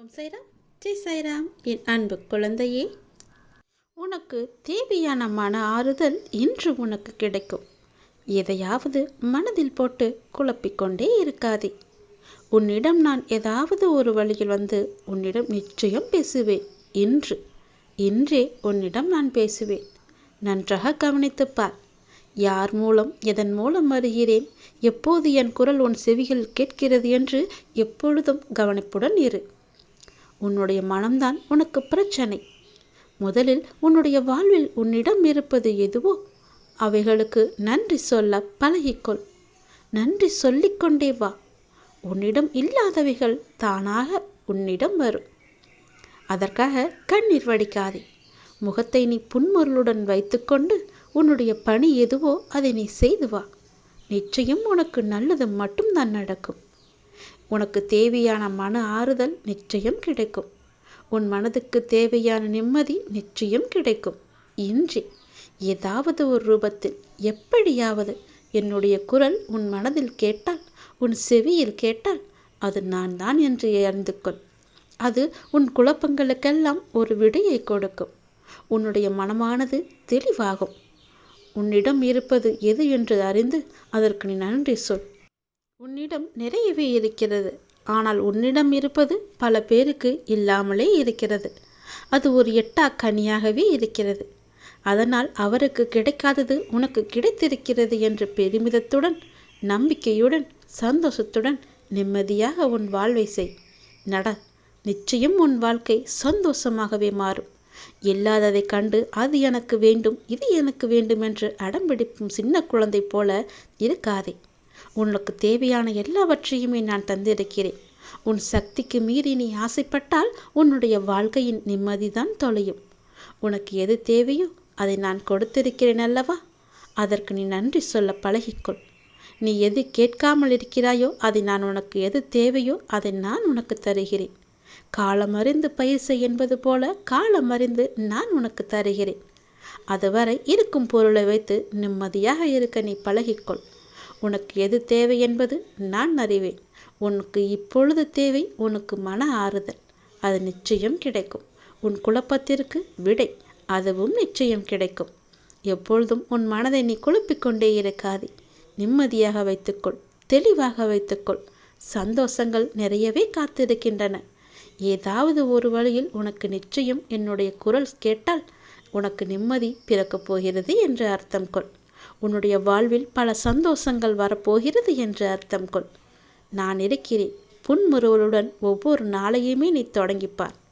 ஓம் சைராம். ஜெய் சைராம். என் அன்பு குழந்தையே உனக்கு தேவையான மன ஆறுதல் இன்று உனக்கு கிடைக்கும். எதையாவது மனதில் போட்டு குழப்பிக்கொண்டே இருக்காதே. உன்னிடம் நான் ஏதாவது ஒரு வழியில் வந்து உன்னிடம் நிச்சயம் பேசுவேன். இன்று இன்றே உன்னிடம் நான் பேசுவேன். நன்றாக கவனித்துப் பார். யார் மூலம் எதன் மூலம் வருகிறேன்? எப்போது என் குரல் உன் செவிகள் கேட்கிறது என்று எப்பொழுதும் கவனிப்புடன் இரு. உன்னுடைய மனம்தான் உனக்கு பிரச்சனை. முதலில் உன்னுடைய வாழ்வில் உன்னிடம் இருப்பது எதுவோ அவைகளுக்கு நன்றி சொல்ல பழகிக்கொள். நன்றி சொல்லிக்கொண்டே வா. உன்னிடம் இல்லாதவைகள் தானாக உன்னிடம் வரும். அதற்காக கண்ணீர் வடிக்காதே. முகத்தை நீ புன்முருளுடன் வைத்துக்கொண்டு உன்னுடைய பணி எதுவோ அதை நீ செய்து வா. நிச்சயம் உனக்கு நல்லது மட்டும்தான் நடக்கும். உனக்கு தேவையான மன ஆறுதல் நிச்சயம் கிடைக்கும். உன் மனதுக்கு தேவையான நிம்மதி நிச்சயம் கிடைக்கும். இன்றி ஏதாவது ஒரு ரூபத்தில் எப்படியாவது என்னுடைய குரல் உன் மனதில் கேட்டால் உன் செவியில் கேட்டால் அது நான் தான் என்று அறிந்து கொள். அது உன் குழப்பங்களுக்கெல்லாம் ஒரு விடையை கொடுக்கும். உன்னுடைய மனமானது தெளிவாகும். உன்னிடம் இருப்பது எது என்று அறிந்து அதற்கு நீ நன்றி சொல். உன்னிடம் நிறையவே இருக்கிறது. ஆனால் உன்னிடம் இருப்பது பல பேருக்கு இல்லாமலே இருக்கிறது. அது ஒரு எட்டா கனியாகவே இருக்கிறது. அதனால் அவருக்கு கிடைக்காதது உனக்கு கிடைத்திருக்கிறது என்ற பெருமிதத்துடன் நம்பிக்கையுடன் சந்தோஷத்துடன் நிம்மதியாக உன் வாழ்வை செய். நட நிச்சயம் உன் வாழ்க்கை சந்தோஷமாகவே மாறும். இல்லாததை கண்டு அது எனக்கு வேண்டும் இது எனக்கு வேண்டும் என்று அடம்பிடிக்கும் சின்ன குழந்தை போல இருக்காதே. உனக்கு தேவையான எல்லாவற்றையுமே நான் தந்திருக்கிறேன். உன் சக்திக்கு மீறி நீ ஆசைப்பட்டால் உன்னுடைய வாழ்க்கையின் நிம்மதிதான் தொலையும். உனக்கு எது தேவையோ அதை நான் கொடுத்திருக்கிறேன் அல்லவா? அதற்கு நீ நன்றி சொல்ல பழகிக்கொள். நீ எது கேட்காமல் இருக்கிறாயோ அதை நான் உனக்கு எது தேவையோ அதை நான் உனக்கு தருகிறேன். காலமறிந்து பயிர் செய் என்பது போல காலமறிந்து நான் உனக்கு தருகிறேன். அதுவரை இருக்கும் பொருளை வைத்து நிம்மதியாக இருக்க நீ பழகிக்கொள். உனக்கு எது தேவை என்பது நான் அறிவேன். உனக்கு இப்பொழுது தேவை உனக்கு மன ஆறுதல். அது நிச்சயம் கிடைக்கும். உன் குழப்பத்திற்கு விடை. அதுவும் நிச்சயம் கிடைக்கும். எப்பொழுதும் உன் மனதை நீ குழப்பிக்கொண்டே இருக்காதே. நிம்மதியாக வைத்துக்கொள். தெளிவாக வைத்துக்கொள். சந்தோஷங்கள் நிறையவே காத்திருக்கின்றன. ஏதாவது ஒரு வழியில் உனக்கு நிச்சயம் என்னுடைய குரல் கேட்டால் உனக்கு நிம்மதி பிறக்கப் போகிறது என்று அர்த்தம் கொள். உன்னுடைய வாழ்வில் பல சந்தோஷங்கள் வரப்போகிறது என்று அர்த்தம் கொள். நான் இருக்கிறேன். புன்முறுவலுடன் ஒவ்வொரு நாளையுமே நீ தொடங்கிப்பார்.